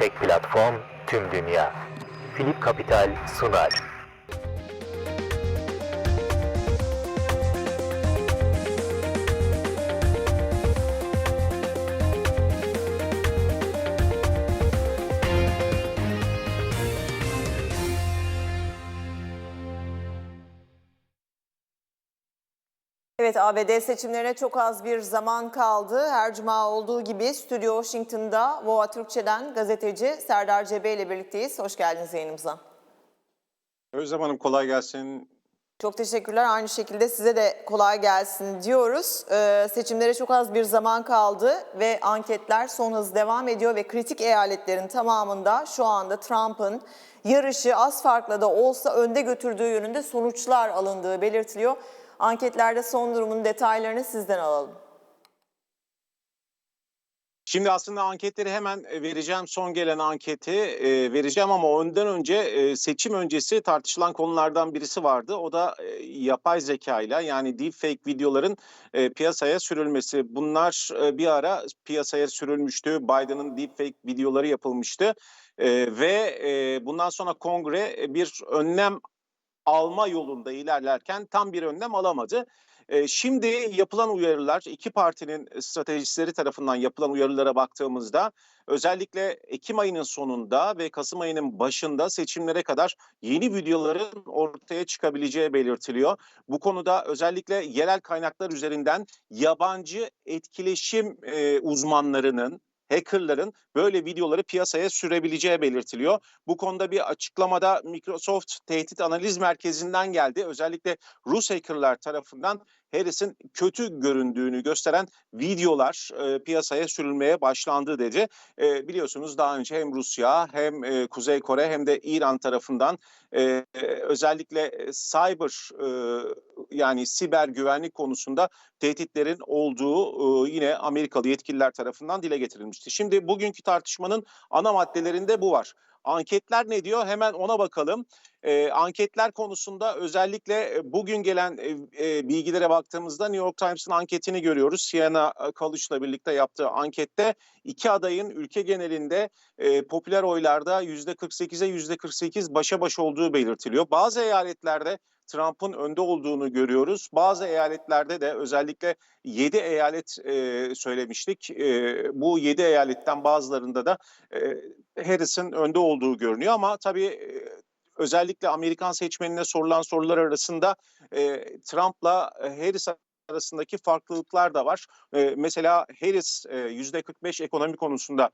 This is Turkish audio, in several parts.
Tek platform tüm dünya. Philip Capital sunar. ABD seçimlerine çok az bir zaman kaldı. Her cuma olduğu gibi Stüdyo Washington'da VOA Türkçe'den gazeteci Serdar Cebe ile birlikteyiz. Hoş geldiniz yayınımıza. Özlem Hanım kolay gelsin. Çok teşekkürler. Aynı şekilde size de kolay gelsin diyoruz. Ee, seçimlere çok az bir zaman kaldı ve anketler son hız devam ediyor ve kritik eyaletlerin tamamında şu anda Trump'ın yarışı az farkla da olsa önde götürdüğü yönünde sonuçlar alındığı belirtiliyor. Anketlerde son durumun detaylarını sizden alalım. Şimdi aslında anketleri hemen e, vereceğim. Son gelen anketi e, vereceğim ama ondan önce e, seçim öncesi tartışılan konulardan birisi vardı. O da e, yapay zeka ile yani deepfake videoların e, piyasaya sürülmesi. Bunlar e, bir ara piyasaya sürülmüştü. Biden'ın deepfake videoları yapılmıştı. E, ve e, bundan sonra kongre e, bir önlem alma yolunda ilerlerken tam bir önlem alamadı. Şimdi yapılan uyarılar, iki partinin stratejistleri tarafından yapılan uyarılara baktığımızda özellikle Ekim ayının sonunda ve Kasım ayının başında seçimlere kadar yeni videoların ortaya çıkabileceği belirtiliyor. Bu konuda özellikle yerel kaynaklar üzerinden yabancı etkileşim uzmanlarının, hackerların böyle videoları piyasaya sürebileceği belirtiliyor. Bu konuda bir açıklamada Microsoft Tehdit Analiz Merkezi'nden geldi. Özellikle Rus hackerlar tarafından Harris'in kötü göründüğünü gösteren videolar e, piyasaya sürülmeye başlandı dedi. E, biliyorsunuz daha önce hem Rusya hem e, Kuzey Kore hem de İran tarafından e, özellikle e, cyber e, yani siber güvenlik konusunda tehditlerin olduğu e, yine Amerikalı yetkililer tarafından dile getirilmişti. Şimdi bugünkü tartışmanın ana maddelerinde bu var. Anketler ne diyor? Hemen ona bakalım. E, anketler konusunda özellikle e, bugün gelen e, e, bilgilere baktığımızda New York Times'ın anketini görüyoruz. Sienna College'la birlikte yaptığı ankette iki adayın ülke genelinde e, popüler oylarda %48'e %48 başa baş olduğu belirtiliyor. Bazı eyaletlerde Trump'ın önde olduğunu görüyoruz. Bazı eyaletlerde de özellikle 7 eyalet e, söylemiştik. E, bu 7 eyaletten bazılarında da e, Harris'in önde olduğu görünüyor ama tabii e, özellikle Amerikan seçmenine sorulan sorular arasında e, Trump'la Harris arasındaki farklılıklar da var. E, mesela Harris e, %45 ekonomi konusunda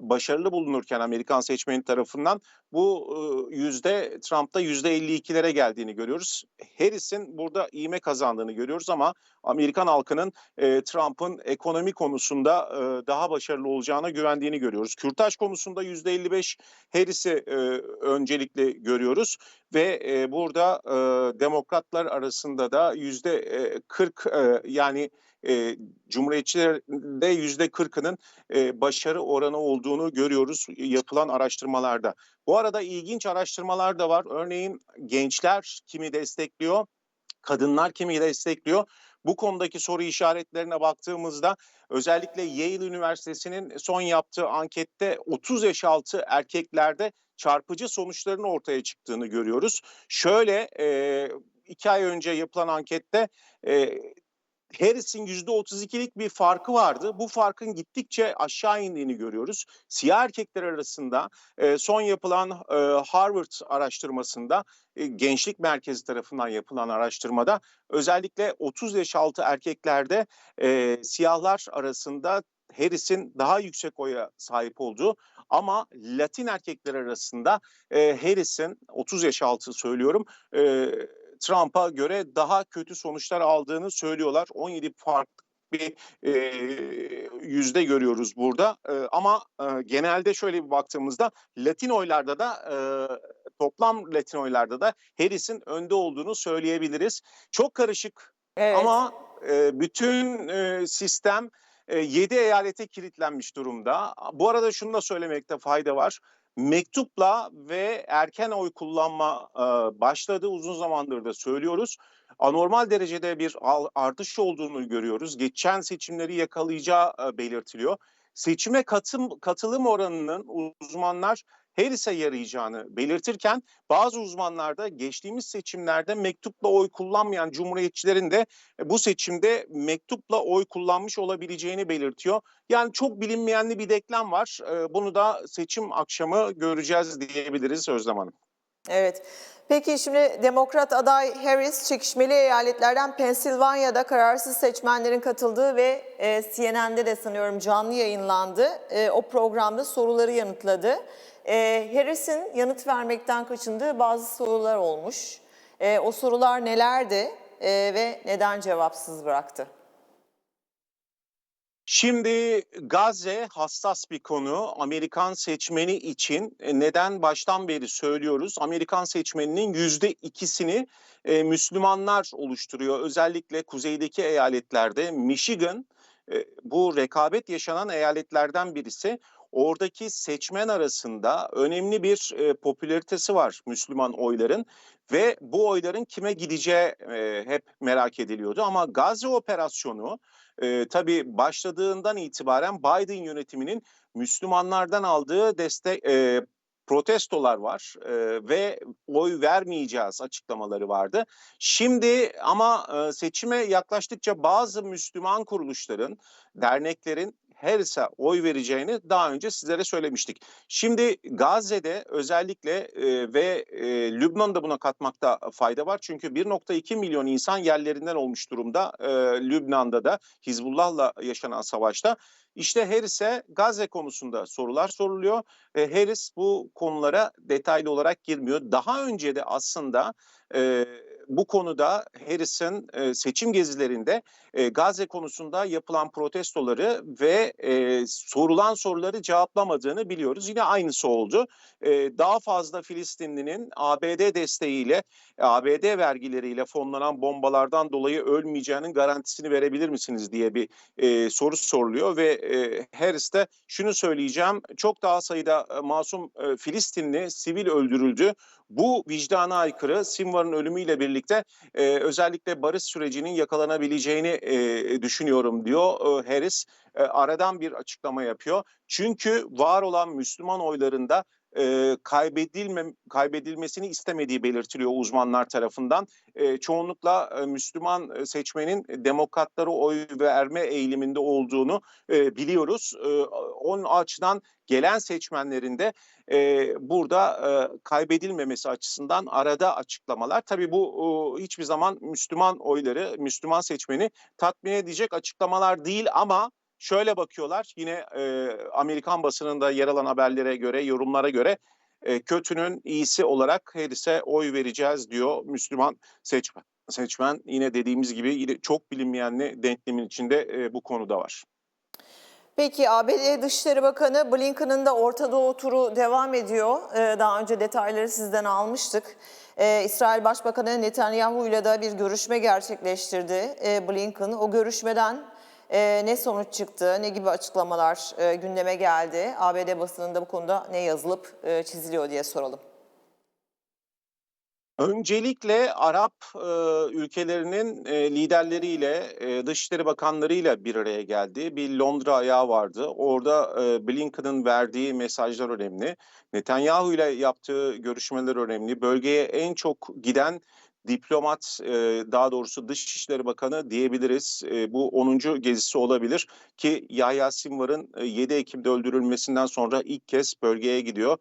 başarılı bulunurken Amerikan seçmeni tarafından bu yüzde Trump'ta yüzde 52'lere geldiğini görüyoruz. Harris'in burada iğme kazandığını görüyoruz ama Amerikan halkının e, Trump'ın ekonomi konusunda e, daha başarılı olacağına güvendiğini görüyoruz. Kürtaj konusunda yüzde 55 Harris'i e, öncelikli görüyoruz ve e, burada e, demokratlar arasında da yüzde e, 40 e, yani e, Cumhuriyetçilerde yüzde 40'ının e, başarı oranı olduğunu görüyoruz yapılan araştırmalarda. Bu arada ilginç araştırmalar da var. Örneğin gençler kimi destekliyor, kadınlar kimi destekliyor. Bu konudaki soru işaretlerine baktığımızda özellikle Yale Üniversitesi'nin son yaptığı ankette 30 yaş altı erkeklerde çarpıcı sonuçların ortaya çıktığını görüyoruz. Şöyle e, iki ay önce yapılan ankette e, Harris'in %32'lik bir farkı vardı. Bu farkın gittikçe aşağı indiğini görüyoruz. Siyah erkekler arasında e, son yapılan e, Harvard araştırmasında e, Gençlik Merkezi tarafından yapılan araştırmada özellikle 30 yaş altı erkeklerde e, siyahlar arasında Harris'in daha yüksek oya sahip olduğu ama Latin erkekler arasında e, Harris'in 30 yaş altı söylüyorum e, Trump'a göre daha kötü sonuçlar aldığını söylüyorlar. 17 farklı bir e, yüzde görüyoruz burada. E, ama e, genelde şöyle bir baktığımızda Latin oylarda da e, toplam Latin oylarda da Harris'in önde olduğunu söyleyebiliriz. Çok karışık Evet. ama e, bütün e, sistem 7 eyalete kilitlenmiş durumda. Bu arada şunu da söylemekte fayda var. Mektupla ve erken oy kullanma başladı. Uzun zamandır da söylüyoruz. Anormal derecede bir artış olduğunu görüyoruz. Geçen seçimleri yakalayacağı belirtiliyor. seçime katım, katılım oranının uzmanlar Harris'e yarayacağını belirtirken bazı uzmanlar da geçtiğimiz seçimlerde mektupla oy kullanmayan cumhuriyetçilerin de bu seçimde mektupla oy kullanmış olabileceğini belirtiyor. Yani çok bilinmeyenli bir denklem var. Ee, Bunu da seçim akşamı göreceğiz diyebiliriz Özlem Hanım. Evet. Peki şimdi demokrat aday Harris çekişmeli eyaletlerden Pensilvanya'da kararsız seçmenlerin katıldığı ve e, CNN'de de sanıyorum canlı yayınlandı. E, o programda soruları yanıtladı. E, Harris'in yanıt vermekten kaçındığı bazı sorular olmuş. E, o sorular nelerdi e, ve neden cevapsız bıraktı? Şimdi Gazze hassas bir konu. Amerikan seçmeni için E, neden baştan beri söylüyoruz. Amerikan seçmeninin yüzde ikisini e, Müslümanlar oluşturuyor. Özellikle kuzeydeki eyaletlerde Michigan e, bu rekabet yaşanan eyaletlerden birisi. Oradaki seçmen arasında önemli bir e, popülaritesi var Müslüman oyların ve bu oyların kime gideceği e, hep merak ediliyordu. Ama Gazze operasyonu e, tabii başladığından itibaren Biden yönetiminin Müslümanlardan aldığı destek e, protestolar var e, ve oy vermeyeceğiz açıklamaları vardı. Şimdi ama e, seçime yaklaştıkça bazı Müslüman kuruluşların, derneklerin Harris'e oy vereceğini daha önce sizlere söylemiştik. Şimdi Gazze'de özellikle e, ve e, Lübnan'da buna katmakta fayda var. Çünkü 1.2 milyon insan yerlerinden olmuş durumda e, Lübnan'da da Hizbullah'la yaşanan savaşta. İşte Harris'e Gazze konusunda sorular soruluyor. E, Harris bu konulara detaylı olarak girmiyor. Daha önce de aslında e, bu konuda Harris'in e, seçim gezilerinde e, Gazze konusunda yapılan protestoları ve e, sorulan soruları cevaplamadığını biliyoruz. Yine aynısı oldu. E, daha fazla Filistinlinin ABD desteğiyle, ABD vergileriyle fonlanan bombalardan dolayı ölmeyeceğinin garantisini verebilir misiniz diye bir e, soru soruluyor ve e, Harris de şunu söyleyeceğim. Çok daha sayıda e, masum e, Filistinli sivil öldürüldü. Bu vicdana aykırı Sinvar'ın ölümüyle birlikte e, özellikle barış sürecinin yakalanabileceğini e, düşünüyorum diyor e, Harris. E, aradan bir açıklama yapıyor. Çünkü var olan Müslüman oylarında e, kaybedilme kaybedilmesini istemediği belirtiliyor uzmanlar tarafından. E, çoğunlukla e, Müslüman seçmenin demokratlara oy verme eğiliminde olduğunu e, biliyoruz. E, onun açıdan gelen seçmenlerin de e, burada e, kaybedilmemesi açısından arada açıklamalar. Tabii bu e, hiçbir zaman Müslüman oyları, Müslüman seçmeni tatmin edecek açıklamalar değil ama şöyle bakıyorlar yine e, Amerikan basınında yer alan haberlere göre, yorumlara göre e, kötünün iyisi olarak Harris'e oy vereceğiz diyor Müslüman seçmen. Seçmen yine dediğimiz gibi yine çok bilinmeyenli denklemin içinde e, bu konuda var. Peki ABD Dışişleri Bakanı Blinken'ın da Orta Doğu turu devam ediyor. Ee, daha önce detayları sizden almıştık. Ee, İsrail Başbakanı Netanyahu ile de bir görüşme gerçekleştirdi ee, Blinken. O görüşmeden e, ne sonuç çıktı, ne gibi açıklamalar e, gündeme geldi? ABD basınında bu konuda ne yazılıp e, çiziliyor diye soralım. Öncelikle Arap e, ülkelerinin e, liderleriyle, e, Dışişleri Bakanlarıyla bir araya geldi. Bir Londra ayağı vardı. Orada e, Blinken'ın verdiği mesajlar önemli. Netanyahu ile yaptığı görüşmeler önemli. Bölgeye en çok giden diplomat, daha doğrusu Dışişleri Bakanı diyebiliriz. Bu 10. gezisi olabilir ki Yahya Sinvar'ın e, 7 Ekim'de öldürülmesinden sonra ilk kez bölgeye gidiyor.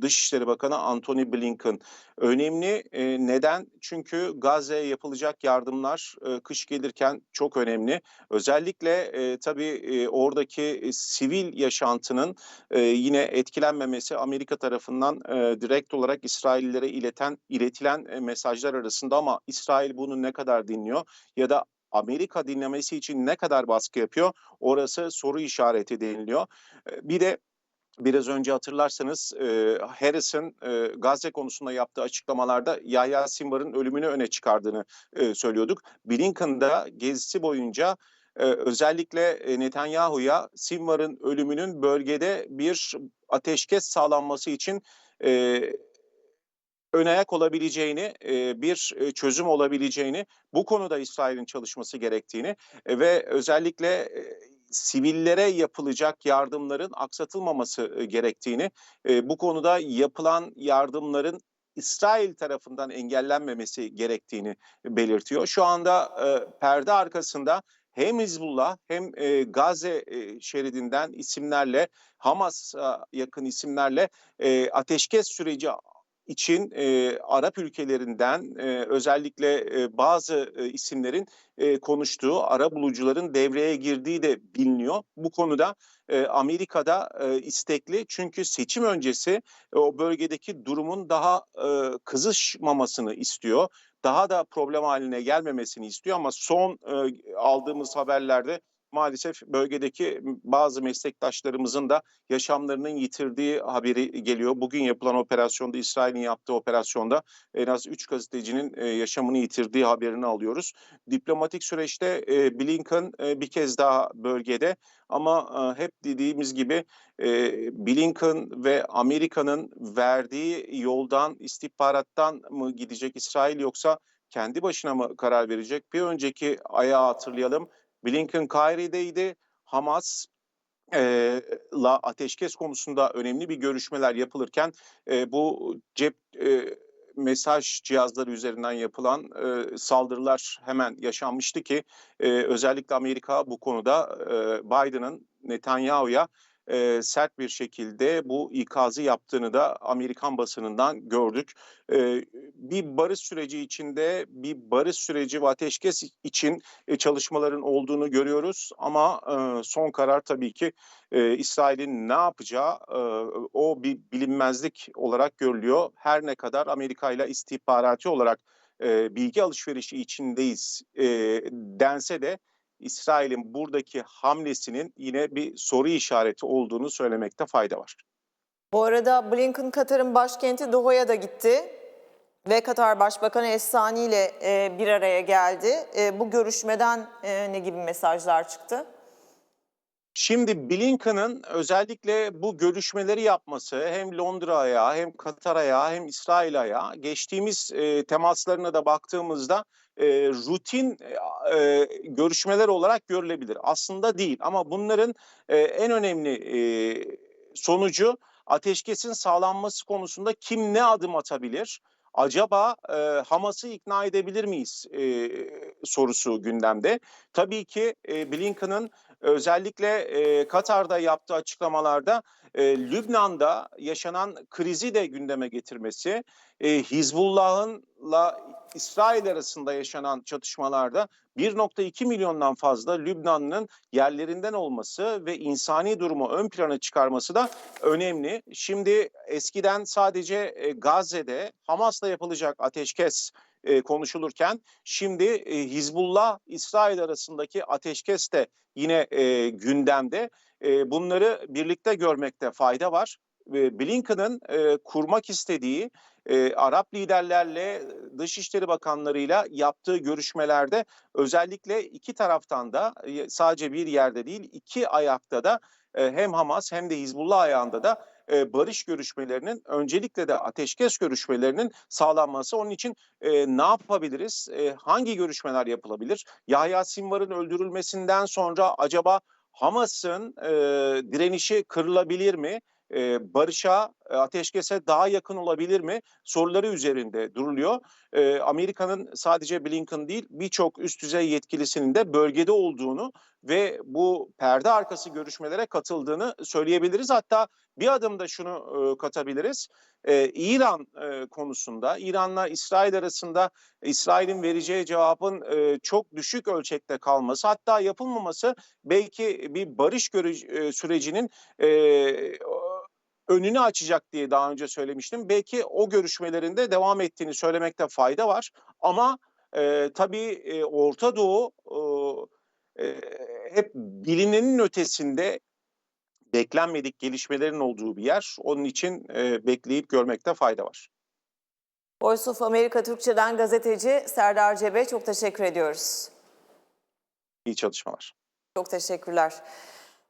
Dışişleri Bakanı Antony Blinken. Önemli e, neden? Çünkü Gazze'ye yapılacak yardımlar e, kış gelirken çok önemli. Özellikle e, tabii e, oradaki e, sivil yaşantının e, yine etkilenmemesi Amerika tarafından e, direkt olarak İsraillilere ileten iletilen e, mesajlar arasında ama İsrail bunu ne kadar dinliyor ya da Amerika dinlemesi için ne kadar baskı yapıyor orası soru işareti deniliyor. Bir de Biraz önce hatırlarsanız e, Harris'in e, Gazze konusunda yaptığı açıklamalarda Yahya Sinvar'ın ölümünü öne çıkardığını e, söylüyorduk. Blinken da gezisi boyunca e, özellikle Netanyahu'ya Sinvar'ın ölümünün bölgede bir ateşkes sağlanması için e, ön ayak olabileceğini, bir çözüm olabileceğini, bu konuda İsrail'in çalışması gerektiğini ve özellikle sivillere yapılacak yardımların aksatılmaması gerektiğini, bu konuda yapılan yardımların İsrail tarafından engellenmemesi gerektiğini belirtiyor. Şu anda perde arkasında hem Hizbullah hem Gazze şeridinden isimlerle Hamas'a yakın isimlerle ateşkes süreci için e, Arap ülkelerinden e, özellikle e, bazı e, isimlerin e, konuştuğu, ara bulucuların devreye girdiği de biliniyor. Bu konuda e, Amerika'da e, istekli çünkü seçim öncesi e, o bölgedeki durumun daha e, kızışmamasını istiyor. Daha da problem haline gelmemesini istiyor ama son e, aldığımız haberlerde maalesef bölgedeki bazı meslektaşlarımızın da yaşamlarının yitirdiği haberi geliyor. Bugün yapılan operasyonda, İsrail'in yaptığı operasyonda en az 3 gazetecinin e, yaşamını yitirdiği haberini alıyoruz. Diplomatik süreçte e, Blinken e, bir kez daha bölgede ama hep dediğimiz gibi Blinken ve Amerika'nın verdiği yoldan, istihbarattan mı gidecek İsrail yoksa kendi başına mı karar verecek? Bir önceki ayağı hatırlayalım. Blinken Kaire'deydi. Hamas la ateşkes konusunda önemli bir görüşmeler yapılırken e, bu cep e, mesaj cihazları üzerinden yapılan e, saldırılar hemen yaşanmıştı ki e, özellikle Amerika bu konuda e, Biden'ın Netanyahu'ya e, sert bir şekilde bu ikazı yaptığını da Amerikan basınından gördük. E, bir barış süreci içinde bir barış süreci ve ateşkes için e, çalışmaların olduğunu görüyoruz ama e, son karar tabii ki e, İsrail'in ne yapacağı e, o bir bilinmezlik olarak görülüyor. Her ne kadar Amerika ile istihbaratı olarak e, bilgi alışverişi içindeyiz e, dense de İsrail'in buradaki hamlesinin yine bir soru işareti olduğunu söylemekte fayda var. Bu arada Blinken Katar'ın başkenti Doha'ya da gitti ve Katar Başbakanı Esani ile e, bir araya geldi. E, bu görüşmeden e, ne gibi mesajlar çıktı? Şimdi Blinken'ın özellikle bu görüşmeleri yapması hem Londra'ya hem Katar'a hem İsrail'e geçtiğimiz e, temaslarına da baktığımızda e, rutin e, görüşmeler olarak görülebilir. Aslında değil ama bunların e, en önemli e, sonucu ateşkesin sağlanması konusunda kim ne adım atabilir? Acaba e, Hamas'ı ikna edebilir miyiz e, sorusu gündemde. Tabii ki e, Blinken'ın özellikle e, Katar'da yaptığı açıklamalarda e, Lübnan'da yaşanan krizi de gündeme getirmesi, e, Hizbullah'ınla İsrail arasında yaşanan çatışmalarda 1.2 milyondan fazla Lübnanlı'nın yerlerinden olması ve insani durumu ön plana çıkarması da önemli. Şimdi eskiden sadece Gazze'de Hamas'la yapılacak ateşkes e, konuşulurken şimdi e, Hizbullah İsrail arasındaki ateşkes de yine e, gündemde. E, bunları birlikte görmekte fayda var. E, Blinken'ın e, kurmak istediği e, Arap liderlerle, Dışişleri Bakanlarıyla yaptığı görüşmelerde özellikle iki taraftan da e, sadece bir yerde değil iki ayakta da e, hem Hamas hem de Hizbullah ayağında da e, barış görüşmelerinin öncelikle de ateşkes görüşmelerinin sağlanması. Onun için e, ne yapabiliriz? E, hangi görüşmeler yapılabilir? Yahya Sinvar'ın öldürülmesinden sonra acaba Hamas'ın e, direnişi kırılabilir mi? E, barışa, ateşkese daha yakın olabilir mi? Soruları üzerinde duruluyor. E, Amerika'nın sadece Blinken değil birçok üst düzey yetkilisinin de bölgede olduğunu ve bu perde arkası görüşmelere katıldığını söyleyebiliriz. Hatta bir adım da şunu e, katabiliriz. E, İran e, konusunda, İran'la İsrail arasında İsrail'in vereceği cevabın e, çok düşük ölçekte kalması, hatta yapılmaması belki bir barış e, sürecinin e, önünü açacak diye daha önce söylemiştim. Belki o görüşmelerinde devam ettiğini söylemekte fayda var. Ama e, tabii e, Orta Doğu e, e, hep bilinenin ötesinde beklenmedik gelişmelerin olduğu bir yer. Onun için e, bekleyip görmekte fayda var. Voice of America Türkçe'den gazeteci Serdar Cebe çok teşekkür ediyoruz. İyi çalışmalar. Çok teşekkürler.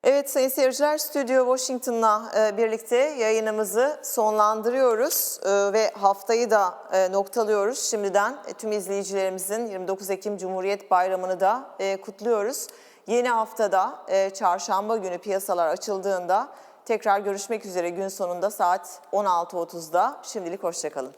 Evet sayın seyirciler Stüdyo Washington'la e, birlikte yayınımızı sonlandırıyoruz E, ve haftayı da e, noktalıyoruz. Şimdiden tüm izleyicilerimizin 29 Ekim Cumhuriyet Bayramı'nı da kutluyoruz. Yeni haftada çarşamba günü piyasalar açıldığında tekrar görüşmek üzere gün sonunda saat 16.30'da. Şimdilik hoşçakalın.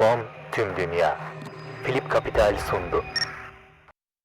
Platform tüm dünya. Philip Capital sundu.